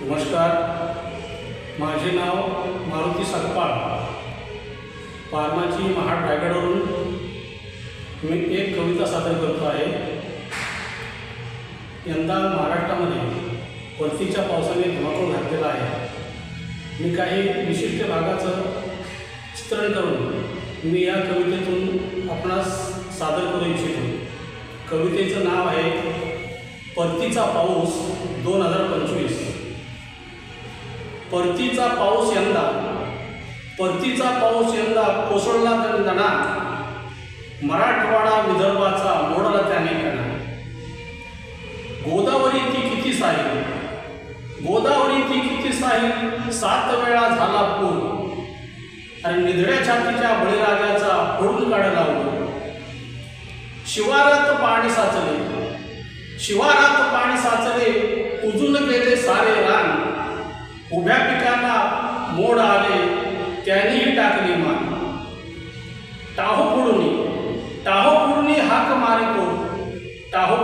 नमस्कार. माझे नाव मारुती सतपाळ. पारमाची महाड रायगडवरून मी एक कविता सादर करतो आहे. यंदा महाराष्ट्रामध्ये परतीच्या पावसाने धुमाकूळ घातलेला आहे. मी काही विशिष्ट भागाचं चित्रण करून मी या कवितेतून आपणास सादर करू इच्छितो. कवितेचं नाव आहे परतीचा पाऊस दोन हजार पंचवीस. परतीचा पाऊस यंदा. परतीचा पाऊस यंदा कोसळला तर दणा मराठवाडा विदर्भाचा मोडला त्याने कणा गोदावरी ती किती साहिल? गोदावरी ती किती साहिल? सात वेळा झाला पूर. आणि निधड्या छातीच्या बळीराजाचा फोडून काढला ऊर शिवारात पाणी साचले. शिवारात पाणी साचले. उजून गेले सारे रान. उभ्या पिकांना मोड आले त्यांनीही टाकली मान टाहो फोडूनी टाहो हाक मारितो. टाहो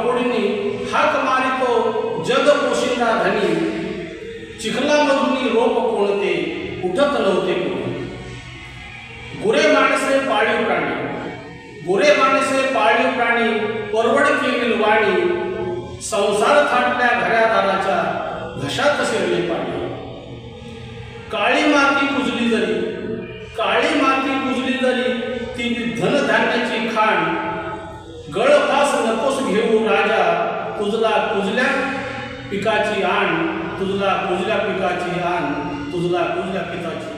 हाक मारितो जग पोशिंदा धनी. चिखलामधून रोप कोणते उठत नव्हते कोणी गुरे माणसे पाळीव प्राणी. गुरे माणसे पाळीव प्राणी परवड केली वाणी. संसार थाटल्या घरादाराच्या घशात शिरले पाणी. काळी माती कुजली जरी काळी माती कुजली जरी ती धनधान्याची खाण गळफास नकोस घेऊ राजा तुझला कुजल्या पिकाची आण तुझला कुजल्या पिकाची आण तुझला कुजल्या पिकाची